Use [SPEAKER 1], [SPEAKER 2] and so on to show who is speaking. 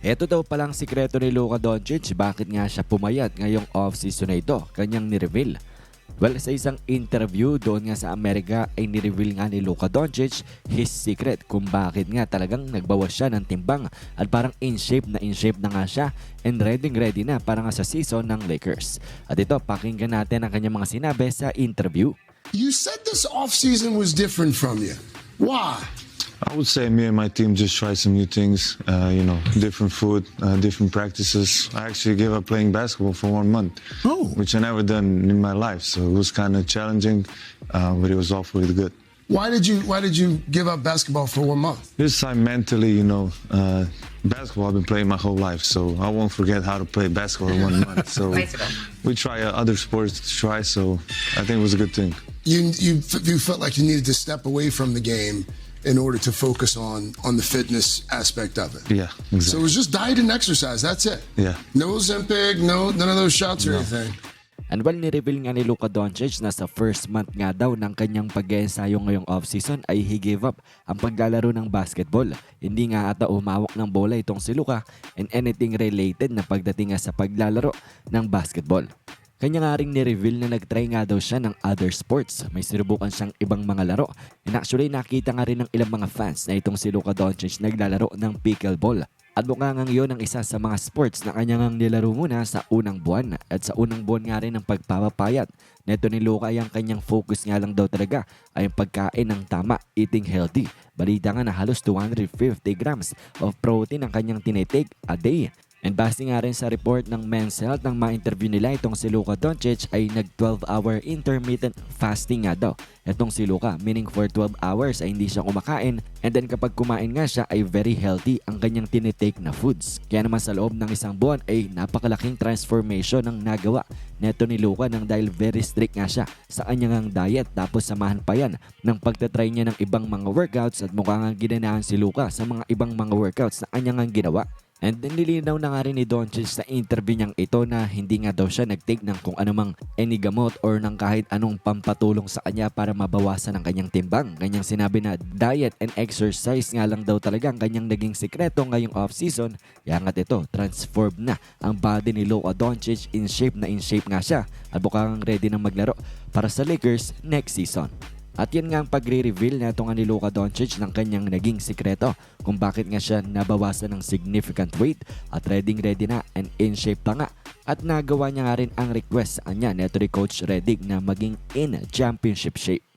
[SPEAKER 1] Ito daw palang sikreto ni Luka Doncic bakit nga siya pumayat ngayong off-season na ito, kanyang nireveal. Well, sa isang interview doon nga sa Amerika ay nireveal nga ni Luka Doncic his secret kung bakit nga talagang nagbawas siya ng timbang at parang in shape na in shape na nga siya and ready ready na para nga sa season ng Lakers. At ito, pakinggan natin ang kanyang mga sinabi sa interview.
[SPEAKER 2] You said this offseason was different from you. Why?
[SPEAKER 3] I would say me and my team just try some new things. Uh, you know, different food, uh, different practices. I actually gave up playing basketball for one month,
[SPEAKER 2] Oh.
[SPEAKER 3] which I never done in my life. So it was kind of challenging, uh, but it was awfully good.
[SPEAKER 2] Why did you Why did you give up basketball for one month?
[SPEAKER 3] This time mentally, you know, uh, basketball I've been playing my whole life, so I won't forget how to play basketball in one month. So we try uh, other sports to try. So I think it was a good thing.
[SPEAKER 2] You you you felt like you needed to step away from the game in order to focus on on the fitness aspect of it.
[SPEAKER 3] Yeah,
[SPEAKER 2] So it
[SPEAKER 3] exactly.
[SPEAKER 2] was just diet and exercise. That's it.
[SPEAKER 3] Yeah.
[SPEAKER 2] No Ozempic. No none of those shots or anything.
[SPEAKER 1] And well, nireveal nga ni Luka Doncic na sa first month nga daw ng kanyang pag-ensayo ngayong offseason ay he gave up ang paglalaro ng basketball. Hindi nga ata umawak ng bola itong si Luka and anything related na pagdating nga sa paglalaro ng basketball. Kanya nga ring nireveal na nagtry nga daw siya ng other sports. May sinubukan siyang ibang mga laro. And actually nakita nga rin ng ilang mga fans na itong si Luka Doncic naglalaro ng pickleball. At mukha nga yun ang isa sa mga sports na kanya ngang nilaro muna sa unang buwan. At sa unang buwan nga rin ng pagpapapayat. Neto ni Luka ay ang kanyang focus nga lang daw talaga ay ang pagkain ng tama, eating healthy. Balita nga na halos 250 grams of protein ang kanyang tinitake a day. And base nga rin sa report ng Men's Health ng mga interview nila itong si Luka Doncic ay nag 12 hour intermittent fasting nga daw. Itong si Luka meaning for 12 hours ay hindi siya kumakain and then kapag kumain nga siya ay very healthy ang kanyang tinitake na foods. Kaya naman sa loob ng isang buwan ay napakalaking transformation ang nagawa neto ni Luka nang dahil very strict nga siya sa kanyang diet tapos samahan pa yan ng pagtatry niya ng ibang mga workouts at mukha nga ginanahan si Luka sa mga ibang mga workouts na kanyang ginawa. And then nilinaw na nga rin ni Doncic sa interview niyang ito na hindi nga daw siya nag-take ng kung anumang any gamot or ng kahit anong pampatulong sa kanya para mabawasan ang kanyang timbang. Kanyang sinabi na diet and exercise nga lang daw talaga ang kanyang naging sikreto ngayong off-season. Kaya nga't ito, transform na ang body ni Luka Doncic in shape na in shape nga siya at mukhang ready na maglaro para sa Lakers next season. At yan nga ang pagre-reveal na ito nga ni Luka Doncic ng kanyang naging sikreto kung bakit nga siya nabawasan ng significant weight at ready ready na and in shape pa nga. At nagawa niya nga rin ang request sa kanya neto ni Coach Redick na maging in championship shape.